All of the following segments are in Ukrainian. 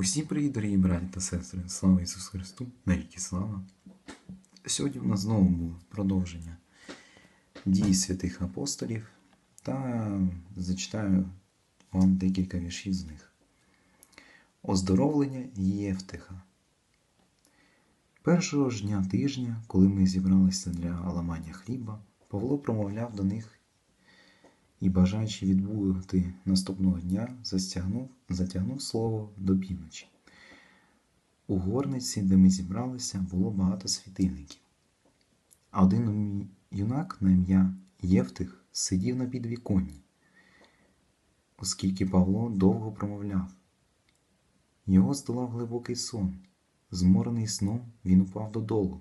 Усі привіт, дорогі браті та сестри, слава Ісусу Христу, навіки слава. Сьогодні в нас знову було продовження дій святих апостолів та зачитаю вам декілька віршів з них. Оздоровлення Євтиха. Першого ж дня тижня, коли ми зібралися для ламання хліба, Павло промовляв до них і, бажаючи відбути наступного дня, застягнув, затягнув слово до півночі. У горниці, де ми зібралися, було багато світильників. А один юнак на ім'я Євтих сидів на підвіконні, оскільки Павло довго промовляв. Його здолав глибокий сон. Зморений сном, він упав додолу,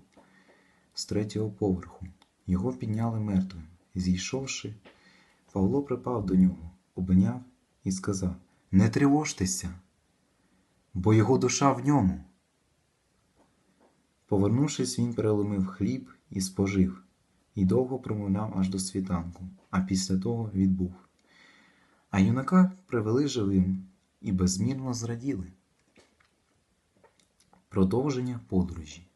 з третього поверху. Його підняли мертвим. Зійшовши, Павло припав до нього, обняв і сказав: Не тривожтеся, бо його душа в ньому. Повернувшись, він переломив хліб і спожив, і довго промовляв аж до світанку, а після того відбув. А юнака привели живим і безмірно зраділи. Продовження подорожі.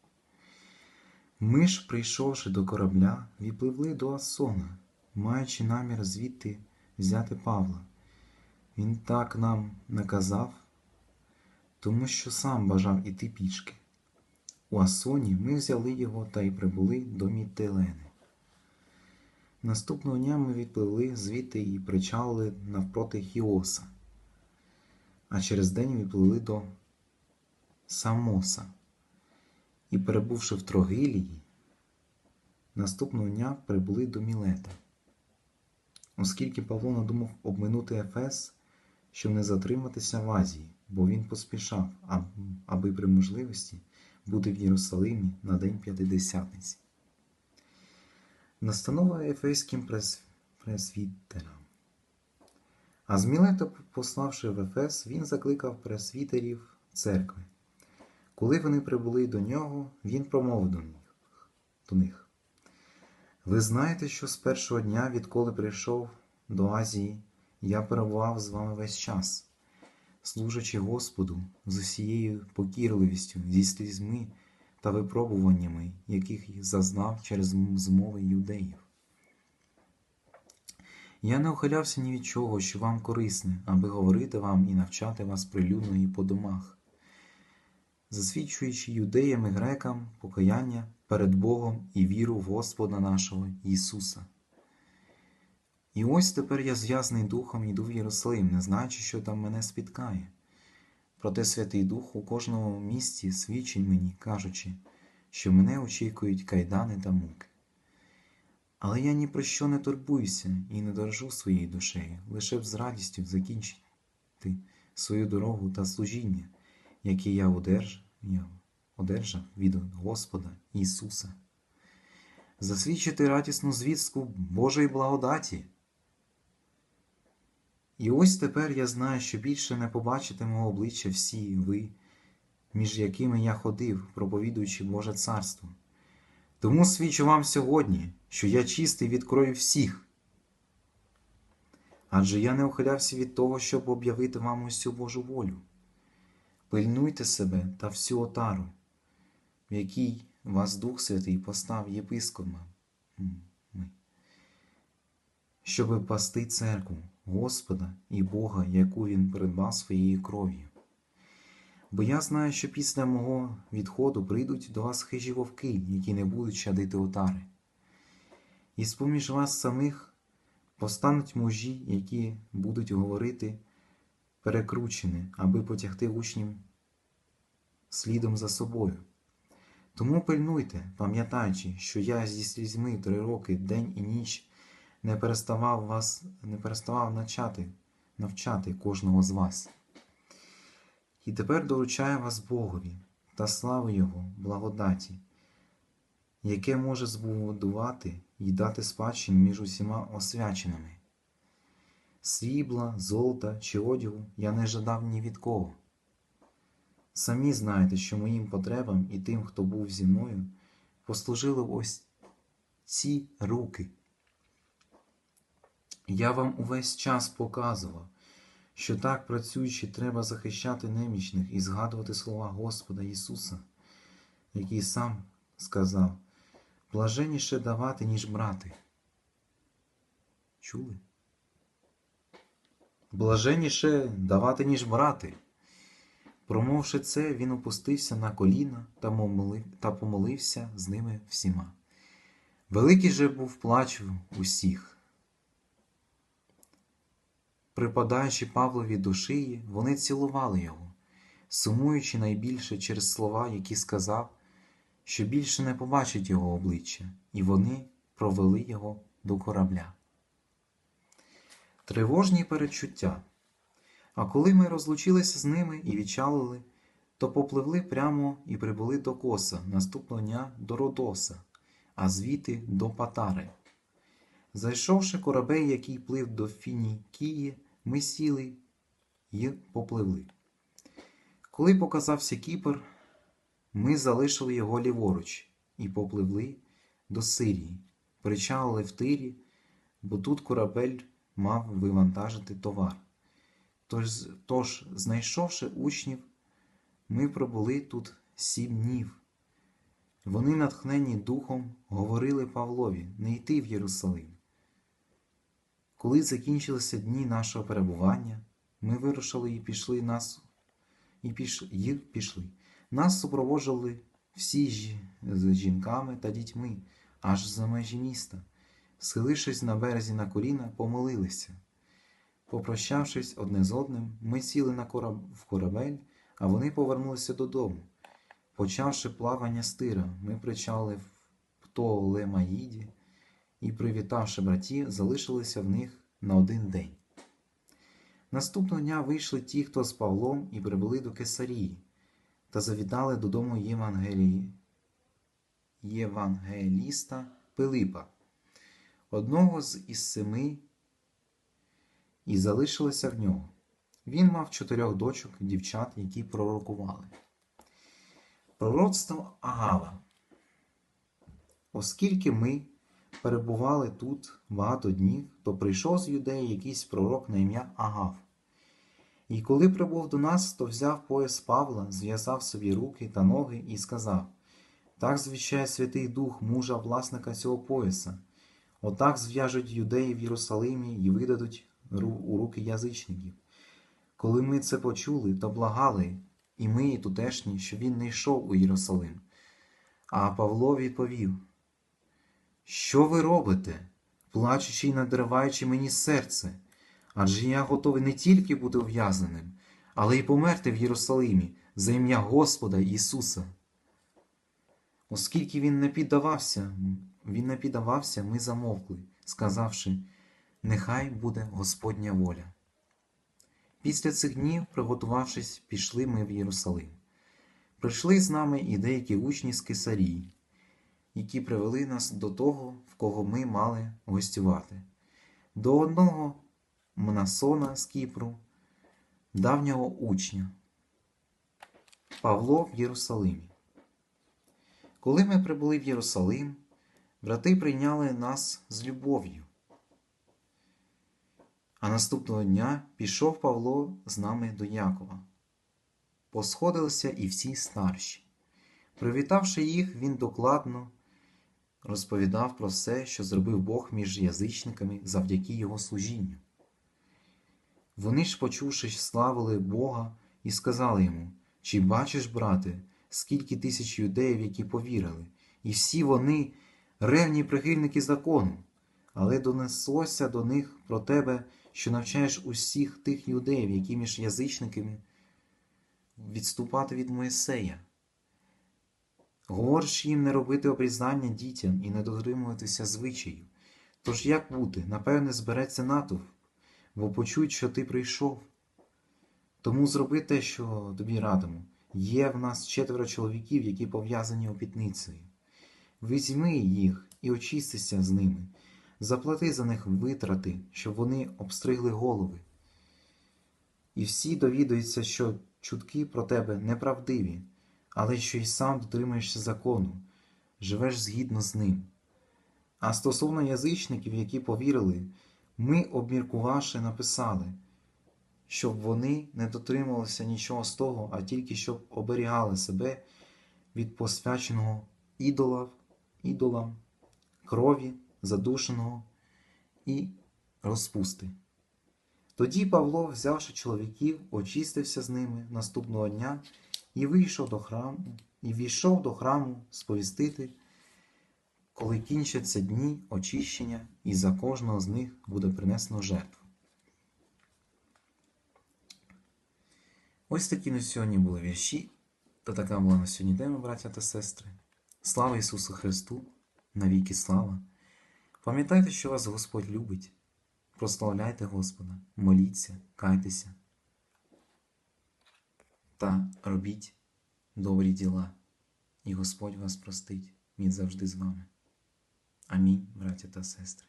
Ми ж, прийшовши до корабля, відпливли до Асона, маючи намір звідти взяти Павла. Він так нам наказав, тому що сам бажав іти пішки. У Асоні ми взяли його та й прибули до Мітилени. Наступного дня ми відпливли звідти і причалили навпроти Хіоса, а через день відпливли до Самоса. І, перебувши в Трогилії, наступного дня прибули до Мілета. Оскільки Павло надумав обминути Ефес, щоб не затриматися в Азії, бо він поспішав, аби при можливості бути в Єрусалимі на День П'ятидесятниці. Настанова Ефеським пресвітерам. А з Мілета, пославши в Ефес, він закликав пресвітерів церкви. Коли вони прибули до нього, він промовив до них. Ви знаєте, що з першого дня, відколи прийшов до Азії, я перебував з вами весь час, служачи Господу з усією покірливістю, зі слізьми та випробуваннями, яких зазнав через змови юдеїв. Я не ухилявся ні від чого, що вам корисне, аби говорити вам і навчати вас прилюдно і по домах засвідчуючи юдеям і грекам покаяння перед Богом і віру в Господа нашого Ісуса. І ось тепер я зв'язаний духом йду в Єрусалим, не знаючи, що там мене спіткає. Проте Святий Дух у кожному місці свідчить мені, кажучи, що мене очікують кайдани та муки. Але я ні про що не турбуюся і не дорожу своєю душею, лише б з радістю закінчити свою дорогу та служіння які я одержав, від Господа Ісуса, засвідчити радісну звістку Божої благодаті. І ось тепер я знаю, що більше не побачите мого обличчя всі ви, між якими я ходив, проповідуючи Боже Царство. Тому свідчу вам сьогодні, що я чистий від крові всіх. Адже я не ухилявся від того, щоб об'явити вам усю Божу волю. Пильнуйте себе та всю отару, в якій вас Дух Святий постав єпископами, щоби пасти церкву Господа і Бога, яку Він придбав своєю кров'ю. Бо я знаю, що після мого відходу прийдуть до вас хижі вовки, які не будуть чадити отари. І з поміж вас самих постануть мужі, які будуть говорити перекручене, аби потягти учнів слідом за собою. Тому пильнуйте, пам'ятаючи, що я зі слізьми три роки день і ніч не переставав вас, не переставав навчати, навчати кожного з вас. І тепер доручаю вас Богові та слави Його, благодаті, яке може збудувати і дати спадщину між усіма освяченими. Срібла, золота чи одягу я не жадав ні від кого. Самі знаєте, що моїм потребам і тим, хто був зі мною, послужили ось ці руки. Я вам увесь час показував, що так працюючи, треба захищати немічних і згадувати слова Господа Ісуса, який сам сказав: блаженніше давати, ніж брати. Чули? Блаженніше давати, ніж брати. Промовши це, він опустився на коліна та помолився з ними всіма. Великий же був плач усіх. Припадаючи Павлові до шиї, вони цілували його, сумуючи найбільше через слова, які сказав, що більше не побачить його обличчя, і вони провели його до корабля. Тривожні перечуття. А коли ми розлучилися з ними і відчалили, то попливли прямо і прибули до Коса наступного дня до Родоса, а звідти до Патари. Зайшовши корабель, який плив до Фінікії, ми сіли і попливли. Коли показався Кіпр, ми залишили його ліворуч і попливли до Сирії, причалили в Тирі, бо тут корабель мав вивантажити товар. Тож, тож, знайшовши учнів, ми пробули тут сім днів. Вони, натхнені духом, говорили Павлові не йти в Єрусалим. Коли закінчилися дні нашого перебування, ми вирушили і пішли нас і піш, і пішли. Нас супроводжували всі жі- з жінками та дітьми, аж за межі міста. Схилившись на березі на коліна, помолилися. Попрощавшись одне з одним, ми сіли на кораб... в корабель, а вони повернулися додому. Почавши плавання з тира, ми причали в Птолемаїді і, привітавши братів, залишилися в них на один день. Наступного дня вийшли ті, хто з Павлом, і прибули до Кесарії, та завітали додому Євангелії... Євангеліста Пилипа, одного з із семи, і залишилися в нього. Він мав чотирьох дочок, дівчат, які пророкували. Пророцтво Агава. Оскільки ми перебували тут багато днів, то прийшов з юдеї якийсь пророк на ім'я Агав. І коли прибув до нас, то взяв пояс Павла, зв'язав собі руки та ноги і сказав: Так звіщає Святий Дух мужа власника цього пояса. Отак зв'яжуть юдеї в Єрусалимі і видадуть у руки язичників. Коли ми це почули, то благали, і ми, і тутешні, що він не йшов у Єрусалим. А Павло відповів: Що ви робите, плачучи й надриваючи мені серце? Адже я готовий не тільки бути ув'язненим, але й померти в Єрусалимі за ім'я Господа Ісуса. Оскільки він не піддавався, він не піддавався, ми замовкли, сказавши, нехай буде Господня воля. Після цих днів, приготувавшись, пішли ми в Єрусалим. Прийшли з нами і деякі учні з Кесарії, які привели нас до того, в кого ми мали гостювати, до одного Мнасона з Кіпру, давнього учня, Павло в Єрусалимі. Коли ми прибули в Єрусалим, брати прийняли нас з любов'ю. А наступного дня пішов Павло з нами до Якова. Посходилися і всі старші. Привітавши їх, він докладно розповідав про все, що зробив Бог між язичниками завдяки його служінню. Вони ж, почувши, славили Бога і сказали йому: Чи бачиш, брате, скільки тисяч юдеїв, які повірили, і всі вони ревні прихильники закону, але донеслося до них про тебе, що навчаєш усіх тих юдеїв, які між язичниками відступати від Моїсея. Говориш їм не робити обрізання дітям і не дотримуватися звичаїв. Тож як бути, напевне, збереться натовп, бо почують, що ти прийшов. Тому зроби те, що тобі радимо. Є в нас четверо чоловіків, які пов'язані опітницею. Візьми їх і очистися з ними, заплати за них витрати, щоб вони обстригли голови. І всі довідуються, що чутки про тебе неправдиві, але що й сам дотримуєшся закону, живеш згідно з ним. А стосовно язичників, які повірили, ми, обміркувавши, написали, щоб вони не дотримувалися нічого з того, а тільки щоб оберігали себе від посвяченого ідола, ідолам, крові, задушеного і розпусти. Тоді Павло, взявши чоловіків, очистився з ними наступного дня і вийшов до храму, і війшов до храму сповістити, коли кінчаться дні очищення, і за кожного з них буде принесено жертву. Ось такі на сьогодні були вірші, та така була на сьогодні тема, браття та сестри. Слава Ісусу Христу! Навіки слава! Пам'ятайте, що вас Господь любить. Прославляйте Господа, моліться, кайтеся та робіть добрі діла, і Господь вас простить, Він завжди з вами. Амінь, браття та сестри.